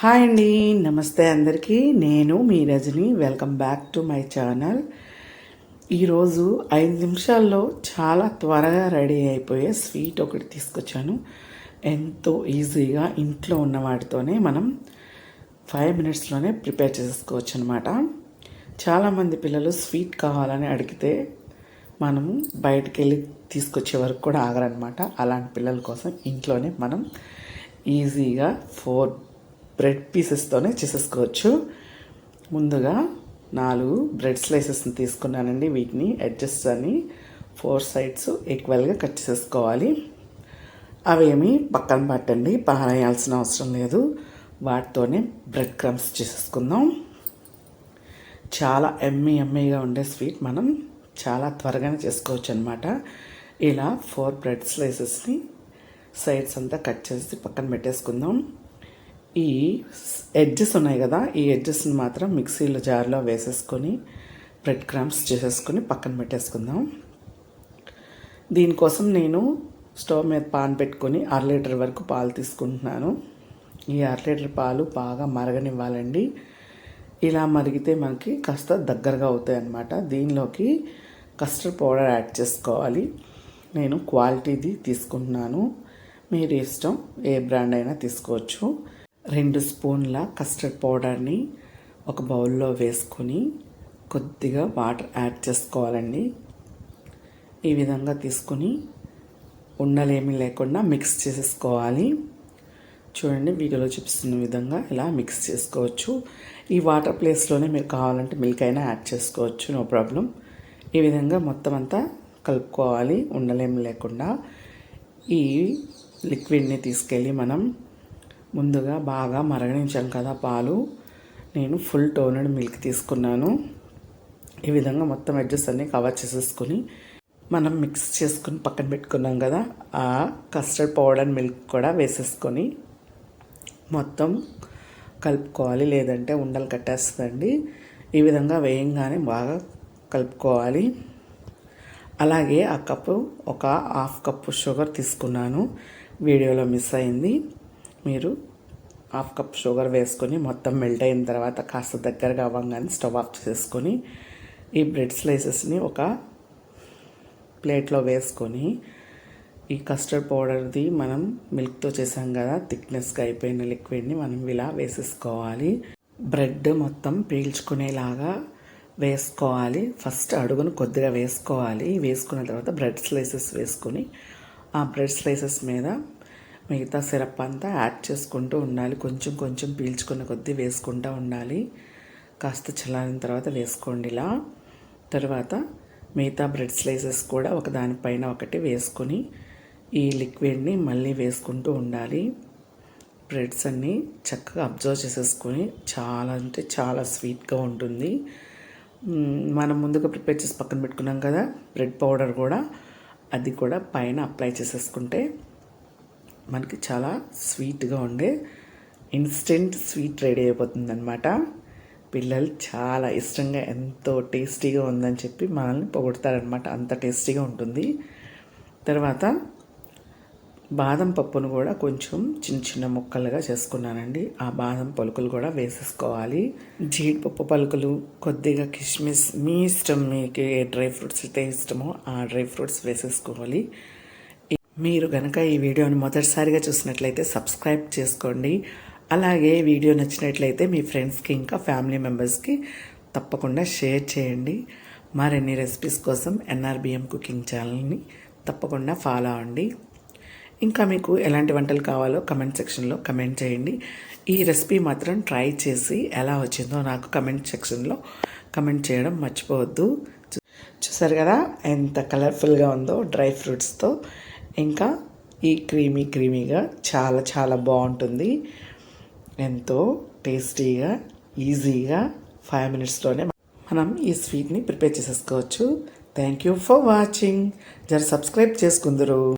Hi అండి నమస్తే అందరికీ. నేను మీ Rajani. Welcome back to my channel ఈరోజు ఐదు నిమిషాల్లో చాలా త్వరగా రెడీ అయిపోయే స్వీట్ ఒకటి తీసుకొచ్చాను. ఎంతో ఈజీగా ఇంట్లో ఉన్న వాటితోనే మనం ఫైవ్ మినిట్స్లోనే ప్రిపేర్ చేసుకోవచ్చు అనమాట చాలామంది పిల్లలు స్వీట్ కావాలని అడిగితే మనము బయటికి వెళ్ళి తీసుకొచ్చే వరకు కూడా ఆగరనమాట అలాంటి పిల్లల కోసం ఇంట్లోనే మనం ఈజీగా ఫోర్ బ్రెడ్ పీసెస్తోనే చేసేసుకోవచ్చు. ముందుగా నాలుగు బ్రెడ్ స్లైసెస్ని తీసుకున్నానండి వీటిని అడ్జస్ట్ అని ఫోర్ సైడ్స్ ఈక్వల్గా కట్ చేసేసుకోవాలి. అవేమి పక్కన పట్టండి పారేయాల్సిన అవసరం లేదు. వాటితోనే బ్రెడ్ క్రమ్స్ చేసేసుకుందాం. చాలా ఎమ్మి ఎమ్మీగా ఉండే స్వీట్ మనం చాలా త్వరగానే చేసుకోవచ్చు అనమాట ఇలా ఫోర్ బ్రెడ్ స్లైసెస్ని సైడ్స్ అంతా కట్ చేసి పక్కన పెట్టేసుకుందాం. ఈ ఎడ్జెస్ ఉన్నాయి కదా ఈ ఎడ్జెస్ని మాత్రం మిక్సీలో జార్లో వేసేసుకొని బ్రెడ్ క్రామ్స్ చేసేసుకొని పక్కన పెట్టేసుకుందాం. దీనికోసం నేను స్టవ్ మీద పాన్ పెట్టుకొని అర లీటర్ వరకు పాలు తీసుకుంటున్నాను. ఈ అర లీటర్ పాలు బాగా మరగనివ్వాలండి. ఇలా మరిగితే మనకి కాస్త దగ్గరగా అవుతాయి అన్నమాట. దీనిలోకి కస్టర్డ్ పౌడర్ యాడ్ చేసుకోవాలి. నేను క్వాలిటీది తీసుకుంటున్నాను. మీరు ఇష్టం ఏ బ్రాండ్ అయినా తీసుకోవచ్చు. రెండు స్పూన్ల కస్టర్డ్ పౌడర్ని ఒక బౌల్లో వేసుకొని కొద్దిగా వాటర్ యాడ్ చేసుకోవాలండి. ఈ విధంగా తీసుకొని ఉండలేమి లేకుండా మిక్స్ చేసేసుకోవాలి. చూడండి వీడియోలో చూపిస్తున్న విధంగా ఇలా మిక్స్ చేసుకోవచ్చు. ఈ వాటర్ ప్లేస్లోనే మీరు కావాలంటే మిల్క్ అయినా యాడ్ చేసుకోవచ్చు నో ప్రాబ్లం. ఈ విధంగా మొత్తం అంతా కలుపుకోవాలి ఉండలేమి లేకుండా. ఈ లిక్విడ్ని తీసుకెళ్ళి మనం ముందుగా బాగా మరగనించాం కదా పాలు. నేను ఫుల్ టోనెడ్ మిల్క్ తీసుకున్నాను. ఈ విధంగా మొత్తం అడ్జస్ట్ అన్నీ కవర్ చేసేసుకొని మనం మిక్స్ చేసుకుని పక్కన పెట్టుకున్నాం కదా ఆ కస్టర్డ్ పౌడర్ మిల్క్ కూడా వేసేసుకొని మొత్తం కలుపుకోవాలి. లేదంటే ఉండలు కట్టేస్తుందండి. ఈ విధంగా వేయంగానే బాగా కలుపుకోవాలి. అలాగే ఆ కప్పు ఒక హాఫ్ కప్పు షుగర్ తీసుకున్నాను. వీడియోలో మిస్ అయింది. మీరు హాఫ్ కప్ షుగర్ వేసుకొని మొత్తం మెల్ట్ అయిన తర్వాత కాస్త దగ్గరగా అవ్వగానే స్టవ్ ఆఫ్ చేసుకొని ఈ బ్రెడ్ స్లైసెస్ని ఒక ప్లేట్లో వేసుకొని ఈ కస్టర్డ్ పౌడర్ది మనం మిల్క్తో చేసాం కదా థిక్నెస్గా అయిపోయిన లిక్విడ్ని మనం ఇలా వేసేసుకోవాలి. బ్రెడ్ మొత్తం పీల్చుకునేలాగా వేసుకోవాలి. ఫస్ట్ అడుగును కొద్దిగా వేసుకోవాలి. వేసుకున్న తర్వాత బ్రెడ్ స్లైసెస్ వేసుకొని ఆ బ్రెడ్ స్లైసెస్ మీద మిగతా సిరప్ అంతా యాడ్ చేసుకుంటూ ఉండాలి. కొంచెం కొంచెం పీల్చుకున్న కొద్దీ వేసుకుంటూ ఉండాలి. కాస్త చల్లారిన తర్వాత వేసుకోండి ఇలా. తర్వాత మిగతా బ్రెడ్ స్లైసెస్ కూడా ఒక దానిపైన ఒకటి వేసుకొని ఈ లిక్విడ్ని మళ్ళీ వేసుకుంటూ ఉండాలి. బ్రెడ్స్ అన్నీ చక్కగా అబ్జర్వ్ చేసేసుకొని చాలా అంటే చాలా స్వీట్గా ఉంటుంది. మనం ముందుగా ప్రిపేర్ చేసి పక్కన పెట్టుకున్నాం కదా బ్రెడ్ పౌడర్ కూడా అది కూడా పైన అప్లై చేసేసుకుంటే మనకి చాలా స్వీట్గా ఉండే ఇన్స్టెంట్ స్వీట్ రెడీ అయిపోతుంది అనమాట పిల్లలు చాలా ఇష్టంగా ఎంతో టేస్టీగా ఉందని చెప్పి మనల్ని పొగుడతారనమాట అంత టేస్టీగా ఉంటుంది. తర్వాత బాదం పప్పును కూడా కొంచెం చిన్న చిన్న ముక్కలుగా చేసుకున్నానండి. ఆ బాదం పలుకులు కూడా వేసేసుకోవాలి. జీడిపప్పు పలుకులు కొద్దిగా కిస్మిస్ మీ ఇష్టం మీకు ఏ డ్రై ఫ్రూట్స్ అయితే ఇష్టమో ఆ డ్రై ఫ్రూట్స్ వేసేసుకోవాలి. మీరు కనుక ఈ వీడియోని మొదటిసారిగా చూసినట్లయితే సబ్స్క్రైబ్ చేసుకోండి. అలాగే వీడియో నచ్చినట్లయితే మీ ఫ్రెండ్స్కి ఇంకా ఫ్యామిలీ మెంబర్స్కి తప్పకుండా షేర్ చేయండి. మరిన్ని రెసిపీస్ కోసం ఎన్ఆర్బిఎం కుకింగ్ ఛానల్ని తప్పకుండా ఫాలో అవ్వండి. ఇంకా మీకు ఎలాంటి వంటలు కావాలో కమెంట్ సెక్షన్లో కమెంట్ చేయండి. ఈ రెసిపీ మాత్రం ట్రై చేసి ఎలా వచ్చిందో నాకు కమెంట్ సెక్షన్లో కమెంట్ చేయడం మర్చిపోవద్దు. చూసారు కదా ఎంత కలర్ఫుల్గా ఉందో డ్రై ఫ్రూట్స్తో. ఇంకా ఈ క్రీమీ క్రీమీగా చాలా చాలా బాగుంటుంది. ఎంతో టేస్టీగా ఈజీగా ఫైవ్ మినిట్స్లోనే మనం ఈ స్వీట్ని ప్రిపేర్ చేసేసుకోవచ్చు. Thank you for watching. జర సబ్స్క్రైబ్ చేసుకుందరు.